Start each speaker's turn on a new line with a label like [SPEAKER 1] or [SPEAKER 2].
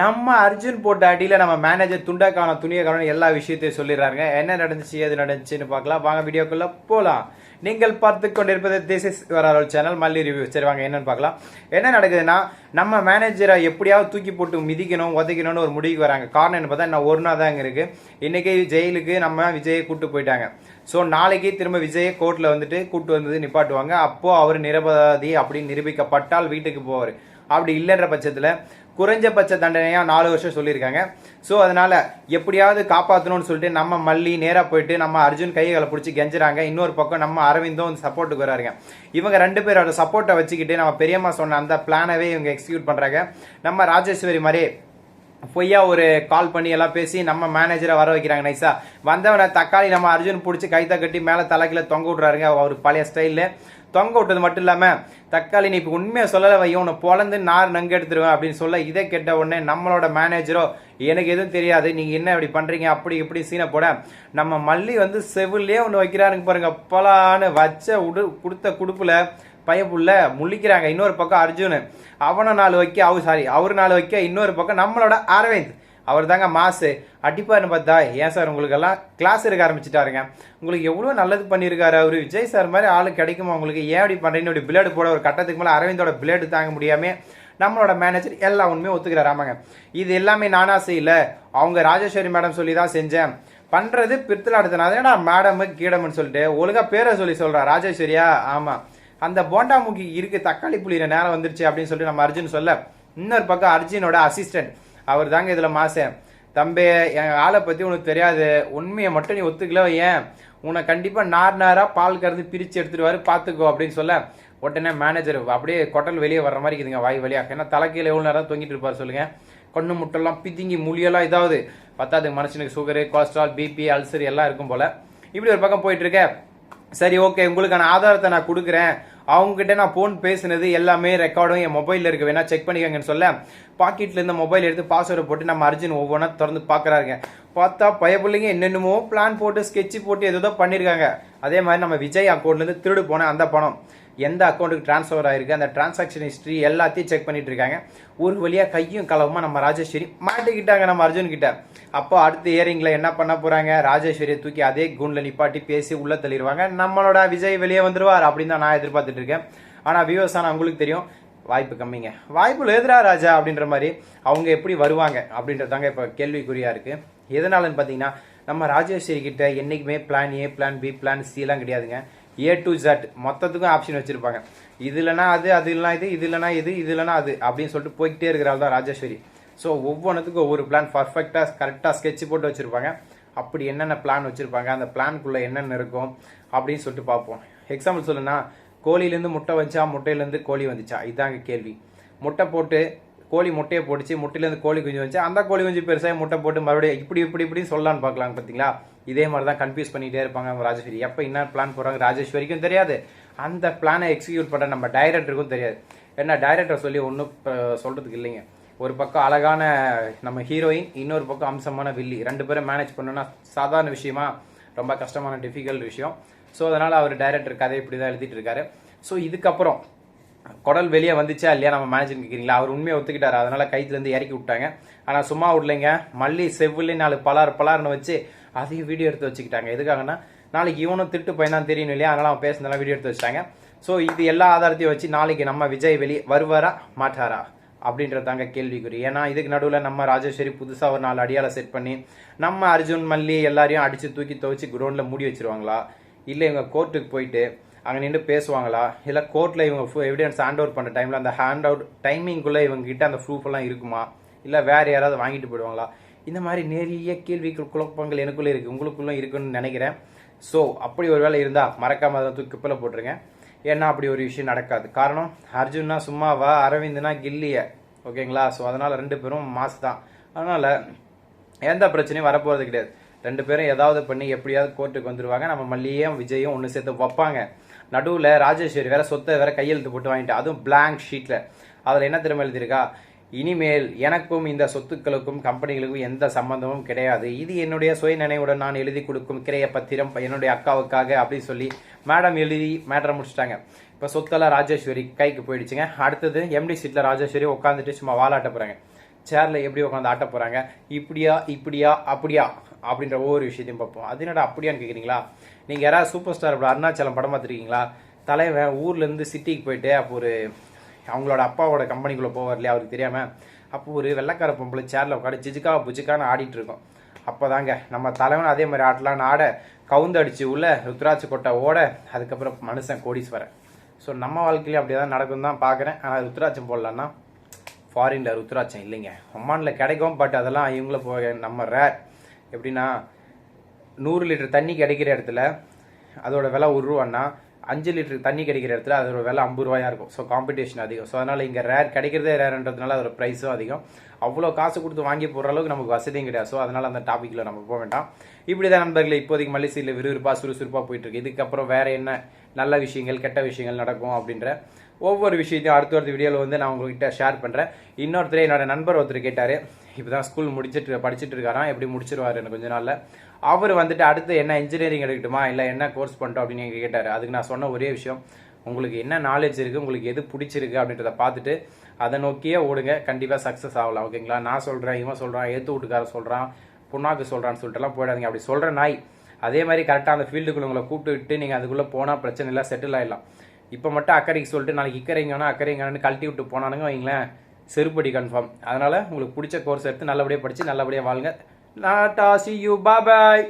[SPEAKER 1] நம்ம அர்ஜுன் போட்ட அடியில் நம்ம மேனேஜர் துண்டக்கான துணியக்கான எல்லா விஷயத்தையும் சொல்லிடுறாங்க என்ன நடந்துச்சு எது நடந்துச்சுன்னு பார்க்கலாம். வாங்க வீடியோக்குள்ளே போகலாம் நீங்கள் பார்த்து கொண்டிருப்பது this is viral channel Malli review சரி வாங்க என்னன்னு பார்க்கலாம். என்ன நடக்குதுன்னா நம்ம மேனேஜரை எப்படியாவது தூக்கி போட்டு மிதிக்கணும் உதைக்கணும்னு ஒரு முடிவுக்கு வராங்க. காரணம் என்ன பார்த்தா இன்னும் ஒரு நாள் தான் இருக்கு. ஜெயிலுக்கு நம்ம விஜயை கூப்பிட்டு போயிட்டாங்க. ஸோ நாளைக்கு திரும்ப விஜயை கோர்ட்டில் வந்துட்டு கூட்டு வந்தது நிப்பாட்டுவாங்க. அப்போது அவர் நிரபராதி அப்படின்னு நிரூபிக்கப்பட்டால் வீட்டுக்கு போவார். அப்படி இல்லைன்ற பட்சத்தில் குறைஞ்சபட்ச தண்டனையாக நாலு வருஷம் சொல்லியிருக்காங்க. ஸோ அதனால் எப்படியாவது காப்பாற்றணும்னு சொல்லிட்டு நம்ம மல்லி நேராக போயிட்டு நம்ம அர்ஜுன் கைகளை பிடிச்சி கெஞ்சுறாங்க. இன்னொரு பக்கம் நம்ம அரவிந்தும் சப்போர்ட்டுக்கு வராருங்க. இவங்க ரெண்டு பேரோட சப்போர்ட்டை வச்சுக்கிட்டு நம்ம பெரியம்மா சொன்ன அந்த பிளானவே இவங்க எக்ஸிக்யூட் பண்ணுறாங்க நம்ம ராஜேஸ்வரி மாதிரி பொய்யா ஒரு கால் பண்ணி எல்லாம் பேசி நம்ம மேனேஜரை வர வைக்கிறாங்க நைஸா வந்தவனை தக்காளி நம்ம அர்ஜுன் பிடிச்சி கைத்தா கட்டி மேலே தலைக்கில தொங்க விட்றாருங்க அவர் பழைய ஸ்டைலில் தொங்க விட்டது மட்டும் இல்லாமல் தக்காளி நீ இப்போ உண்மையை சொல்லலை வையும் உன்னை பொழந்து நார் நங்கு எடுத்துருவேன் அப்படின்னு சொல்ல இதை கேட்ட உடனே நம்மளோட மேனேஜரோ எனக்கு எதுவும் தெரியாது நீங்கள் என்ன இப்படி பண்ணுறீங்க அப்படி இப்படி சீனை போட நம்ம மல்லி வந்து செவிலே ஒன்று வைக்கிறாருங்க பாருங்க அப்பலான்னு வச்ச உடு கொடுத்த கொடுப்பில் பயப்புள்ள முழிக்கிறாங்க இன்னொரு பக்கம் அர்ஜுன். அவனை நாலு வைக்க அவர் சாரி அவர் நாலு வைக்க இன்னொரு பக்கம் நம்மளோட அரவிந்த். அவர் தாங்க மாசு. அடிப்பார்னு பார்த்தா ஏன் சார் உங்களுக்கெல்லாம் கிளாஸ் எடுக்க ஆரம்பிச்சிட்டாருங்க? உங்களுக்கு எவ்வளோ நல்லது பண்ணியிருக்காரு அவர்? விஜய் சார் மாதிரி ஆள் கிடைக்குமா உங்களுக்கு? ஏன் அப்படி பண்ணுறீங்க இப்படி பிளேடு போட ஒரு கட்டத்துக்கு மேலே அரவிந்தோட பிளேடு தாங்க முடியாமல் நம்மளோட மேனேஜர் எல்லா உண்மையும் ஒத்துக்கிறார். ஆமாங்க. இது எல்லாமே நானா செய்யல அவங்க ராஜேஸ்வரி மேடம் சொல்லி தான் செஞ்சேன் பண்ணுறது பித்தலாடுத்தனால ஏன்னா மேடம் கீடம்னு சொல்லிட்டு ஒழுங்கா பேரை சொல்லி சொல்கிறா ராஜேஸ்வரியா? ஆமாம் அந்த போண்டா முக்கி இருக்கு தக்காளி புளியிற நேரம் வந்துருச்சு அப்படின்னு சொல்லிட்டு நம்ம அர்ஜுன் சொல்ல இன்னொரு பக்கம் அர்ஜுனோட அசிஸ்டன்ட் அவர் தாங்க இதுல மாசேன் தம்பி என் ஆளை பத்தி உனக்கு தெரியாது. உண்மையை மட்டும் நீ ஒத்துக்கல ஏன் உன்னை கண்டிப்பா நார் நாரா பால் கறந்து பிரிச்சு எடுத்துருவாரு பாத்துக்கோ அப்படின்னு சொல்ல உடனே மேனேஜர் அப்படியே கொட்டல் வெளியே வர்ற மாதிரி இருக்குதுங்க வாய் வழியாக. ஏன்னா தலைக்கையில் எவ்வளோ நேரம் தொங்கிட்டு இருப்பார் சொல்லுங்க. கண்ணு முட்டெல்லாம் பிதிங்கி முழியெல்லாம் இதாவது. பத்தாது மனுஷனுக்கு சுகரு கொலஸ்ட்ரால் பிபி அல்சர் எல்லாம் இருக்கும் போல. இப்படி ஒரு பக்கம் போயிட்டு இருக்க. சரி ஓகே உங்களுக்கான ஆதாரத்தை நான் கொடுக்குறேன். அவங்ககிட்ட நான் ஃபோன் பேசுனது எல்லாமே ரெக்கார்டும் என் மொபைலில் இருக்கு. வேணால் செக் பண்ணிக்கோங்கன்னு சொல்ல பாக்கெட்லேருந்து மொபைல் எடுத்து பாஸ்வேர்டு போட்டு நம்ம அர்ஜுன் ஒவ்வொன்றா திறந்து பார்க்குறாருங்க. பார்த்தா பயப்பிள்ளைங்க என்னென்னமோ பிளான் போட்டு ஸ்கெட்சு போட்டு ஏதோ பண்ணியிருக்காங்க அதே மாதிரி நம்ம விஜய் அக்கௌண்ட்லேருந்து திருடு போன அந்த பணம். எந்த அக்கௌண்ட்டுக்கு ட்ரான்ஸ்ஃபர் ஆயிருக்கு அந்த டிரான்சாக்ஷன் ஹிஸ்ட்ரி எல்லாத்தையும் செக் பண்ணிட்டு இருக்காங்க. ஒரு வழியாக கையும் களவுமா நம்ம ராஜேஸ்வரி மாட்டிக்கிட்டாங்க நம்ம அர்ஜுன் கிட்ட அப்போ அடுத்த இயரிங்கில் என்ன பண்ண போறாங்க? ராஜேஸ்வரியை தூக்கி அதே குண்டில் நிப்பாட்டி பேசி உள்ள தள்ளிடுவாங்க. நம்மளோட விஜய் வெளியே வந்துருவார் அப்படின்னு தான் நான் எதிர்பார்த்துட்டு இருக்கேன். ஆனால் வியூவர்ஸ் அவங்களுக்கு உங்களுக்கு தெரியும் வாய்ப்பு கம்மிங்க. வாய்ப்பு எதிரா ராஜா அப்படின்ற மாதிரி அவங்க எப்படி வருவாங்க அப்படின்றதாங்க இப்போ கேள்விக்குறியா இருக்கு. எதனாலன்னு பார்த்தீங்கன்னா நம்ம ராஜேஸ்வரி கிட்ட என்னைக்குமே plan A plan B plan C எல்லாம் கிடையாதுங்க. ஏ டு ஜட் மொத்தத்துக்கும் ஆப்ஷன் வச்சுருப்பாங்க. இது இல்லைனா அது அது இல்லைனா இது இது இல்லைனா இது இது இல்லைனா அது அப்படின்னு சொல்லிட்டு போய்கிட்டே இருக்கிறாள் தான் ராஜேஸ்வரி. ஸோ ஒவ்வொன்றுத்துக்கும் ஒவ்வொரு பிளான் பர்ஃபெக்டாக கரெக்டாக ஸ்கெட்ச் போட்டு வச்சுருப்பாங்க. அப்படி என்னென்ன பிளான் வச்சுருப்பாங்க அந்த பிளான்குள்ளே என்னென்ன இருக்கும் அப்படின்னு சொல்லிட்டு பார்ப்போம். எக்ஸாம்பிள் சொல்லுன்னா கோழிலேருந்து முட்டை வச்சா முட்டையிலேருந்து கோழி வந்துச்சா? இதுதாங்க கேள்வி. முட்டை போட்டு கோழி முட்டையை போட்டுச்சு முட்டையிலேருந்து கோழி குஞ்சு வந்துச்சு. அந்த கோழி குஞ்சு பெருசாக முட்டை போட்டு மறுபடியும் இப்படி இப்படி இப்படி சொல்லலான்னு பார்க்கலாம் பார்த்தீங்களா இதே மாதிரி தான் கன்ஃபியூஸ் பண்ணிகிட்டே இருப்பாங்க அவங்க ராஜேஸ்வரி. எப்போ என்ன பிளான் போகிறாங்க ராஜேஸ்வரிக்கும் தெரியாது. அந்த பிளானை எக்ஸிக்யூட் பண்ணுற நம்ம டைரக்டருக்கும் தெரியாது. ஏன்னா டைரக்டர் சொல்லி ஒன்றும் சொல்கிறதுக்கு இல்லைங்க. ஒரு பக்கம் அழகான நம்ம ஹீரோயின் இன்னொரு பக்கம் அம்சமான வில்லி. ரெண்டு பேரும் மேனேஜ் பண்ணணும்னா சாதாரண விஷயமா ரொம்ப கஷ்டமான டிஃபிகல்ட் விஷயம். ஸோ அதனால் அவர் டைரக்டர் கதை இப்படி தான் எழுதிட்டு இருக்காரு. ஸோ இதுக்கப்புறம் குடல் வெளியே வந்துச்சா இல்லையா நம்ம மேனேஜர் கேட்குறீங்களா அவர் உண்மையை ஒத்துக்கிட்டாரு. அதனால கைத்துலேருந்து இறக்கி விட்டாங்க. ஆனால் சும்மா விடலைங்க. மல்லி செவ்விலே நாலு பலார் பலார்னு வச்சு அதையும் வீடியோ எடுத்து வச்சுக்கிட்டாங்க. எதுக்காகன்னா நாளைக்கு இவனும் திட்டு பையன் தான் தெரியணும் இல்லையா? அதனால அவன் பேசுனதெல்லாம் வீடியோ எடுத்து வச்சிட்டாங்க. ஸோ இது எல்லா ஆதாரத்தையும் வச்சு நாளைக்கு நம்ம விஜய் வெளியே வருவாரா மாட்டாரா? அப்படின்றது தாங்க கேள்விக்குறி. ஏன்னா இதுக்கு நடுவில் நம்ம ராஜேஸ்வரி புதுசாக ஒரு நாலு அடியால செட் பண்ணி நம்ம அர்ஜுன் மல்லி எல்லாரையும் அடித்து தூக்கி துவச்சி கிரௌண்டில் மூடி வச்சிருவாங்களா? இல்லை இவங்க கோர்ட்டுக்கு போயிட்டு அங்கே நின்று பேசுவாங்களா? இல்லை கோர்ட்டில் இவங்க எவிடன்ஸ் ஹேண்ட் அவுட் பண்ணுற டைமில் அந்த ஹேண்ட் அவுட் டைமிங்குள்ளே இவங்ககிட்ட அந்த ப்ரூஃப் எல்லாம் இருக்குமா? இல்லை வேறு யாராவது வாங்கிட்டு போயிடுவாங்களா? இந்த மாதிரி நிறைய கேள்விகள் குழப்பங்கள் எனக்குள்ளே இருக்குது உங்களுக்குள்ளே இருக்குன்னு நினைக்கிறேன். ஸோ அப்படி ஒரு வேலை இருந்தால் மறக்காமல் அதை தூக்கி குப்பையில் போட்டுருங்க. ஏன்னா அப்படி ஒரு விஷயம் நடக்காது. காரணம் அர்ஜுன்னா சும்மாவா அரவிந்த்னா கில்லிய. ஓகேங்களா ஸோ அதனால் ரெண்டு பேரும் மாஸ் தான். அதனால் எந்த பிரச்சனையும் வரப்போகிறது கிடையாது. ரெண்டு பேரும் ஏதாவது பண்ணி எப்படியாவது கோர்ட்டுக்கு வந்துடுவாங்க நம்ம மல்லியும் விஜயும் ஒன்று சேர்த்து வைப்பாங்க. நடுவில் ராஜேஸ்வரி வேற சொத்தை வேற கையெழுத்து போட்டு வாங்கிட்டு அதுவும் பிளாங்க் ஷீட்டில் அதில் என்ன திரும்ப எழுதியிருக்கா? இனிமேல் எனக்கும் இந்த சொத்துக்களுக்கும் கம்பெனிகளுக்கும் எந்த சம்பந்தமும் கிடையாது. இது என்னுடைய சுய நினைவுடன் நான் எழுதி கொடுக்கும் கிரைய பத்திரம் என்னுடைய அக்காவுக்காக அப்படின்னு சொல்லி மேடம் எழுதி மேட்டரை முடிச்சிட்டாங்க. இப்போ சொத்தெல்லாம் ராஜேஸ்வரி கைக்கு போயிடுச்சுங்க. அடுத்தது எம்டி சீட்டில் ராஜேஸ்வரி உட்காந்துட்டு சும்மா வாலாட்ட போகிறாங்க சேரில் எப்படி உட்காந்து ஆட்ட போகிறாங்க இப்படியா இப்படியா அப்படியா அப்படின்ற ஒவ்வொரு விஷயத்தையும் பார்ப்போம். அது என்னடா அப்படியான்னு கேட்குறீங்களா நீங்கள் யாராவது சூப்பர் ஸ்டார் இப்படி அருணாச்சலம் படம் பார்த்துருக்கீங்களா? தலைவன் ஊர்லேருந்து சிட்டிக்கு போயிட்டு அப்போ ஒரு அவங்களோட அப்பாவோட கம்பெனிக்குள்ளே போவார் இல்லையா அவருக்கு தெரியாமல் அப்போ ஒரு வெள்ளைக்கார பொம்பளை சேரில் உட்காந்து ஜிஜிக்கா புஜிக்கான்னு ஆடிட்டு இருக்கோம். அப்போதாங்க நம்ம தலைவன் அதே மாதிரி ஆட்டலான்னு ஆட கவுந்து அடிச்சு உள்ள ருத்ராட்ச கொட்டை ஓட அதுக்கப்புறம் மனுஷன் கோடீஸ்வரன். ஸோ நம்ம வாழ்க்கையிலே அப்படியே தான் நடக்கும் தான் பார்க்குறேன். ஆனால் ருத்ராட்சம் போடலான்னா ஃபாரினில் ருத்ராட்சம் இல்லைங்க. ஒமானில் கிடைக்கும் பட் அதெல்லாம் இவங்கள போக நம்ம ரேர் எப்படின்னா நூறு லிட்டர் தண்ணி கிடைக்கிற இடத்துல அதோட விலை ஒரு ரூபான்னா அஞ்சு லிட்டர் தண்ணி கிடைக்கிற இடத்துல அதோட விலை ஐம்பது ரூபாயாக இருக்கும். ஸோ காம்படிஷன் அதிகம். ஸோ அதனால் இங்கே ரேர் கிடைக்கிறதே ரேர்ன்றதுனால அதோட ப்ரைஸும் அதிகம். அவ்வளோ காசு கொடுத்து வாங்கி போடுற அளவுக்கு நமக்கு வசதியும் கிடையாது. ஸோ அதனால் அந்த டாப்பிக்கில் நம்ம போக வேண்டாம். இப்படி தான் நண்பர்களே இப்போதைக்கு மல்லிசையில் விறுவிறுப்பாக சுறுசுறுப்பாக போயிட்டுருக்கு இதுக்கப்புறம் வேறு என்ன நல்ல விஷயங்கள் கெட்ட விஷயங்கள் நடக்கும் அப்படின்ற ஒவ்வொரு விஷயத்தையும் அடுத்த ஒரு வீடியோவில் வந்து நான் உங்ககிட்ட ஷேர் பண்ணுறேன் இன்னொருத்தர் என்னோட நண்பர் ஒருத்தர் கேட்டார் இப்போ தான் ஸ்கூல் முடிச்சிட்டு படிச்சுட்டு இருக்காராம் எப்படி முடிச்சிருவாரு? எனக்கு கொஞ்ச நாளில். அவர் வந்துட்டு அடுத்து என்ன இன்ஜினியரிங் எடுக்கட்டுமா? இல்லை என்ன கோர்ஸ் பண்ணிட்டோம் அப்படின்னு கேட்டார். அதுக்கு நான் சொன்ன ஒரே விஷயம் உங்களுக்கு என்ன நாலேஜ் இருக்குது உங்களுக்கு எது பிடிச்சிருக்கு? அப்படின்றத பார்த்துட்டு அதை நோக்கியே ஓடுங்க. கண்டிப்பாக சக்ஸஸ் ஆகலாம் ஓகேங்களா நான் சொல்கிறேன் இவன் சொல்கிறான் ஏற்று வீட்டுக்காரன் சொல்கிறான் புண்ணாக்கு சொல்கிறான்னு சொல்லிட்டுலாம் போயிடாதீங்க. அப்படி சொல்கிற நாய். அதே மாதிரி கரெக்டாக அந்த ஃபீல்டுக்குள்ள உங்களை கூப்பிட்டு விட்டு நீங்கள் அதுக்குள்ளே போனால் பிரச்சனை இல்லை செட்டில் ஆகிடலாம் இப்போ மட்டும் அக்கறைக்கு சொல்லிட்டு நாளைக்கு இக்கறைங்கன்னா அக்கறைங்கன்னு கழட்டி விட்டு போனானுங்க வைங்களேன். செருப்படி கன்ஃபார்ம் அதனால் உங்களுக்கு பிடிச்ச கோர்ஸ் எடுத்து நல்லபடியாக படித்து நல்லபடியாக வாழுங்க நாட்டா சி யூ பாபாய்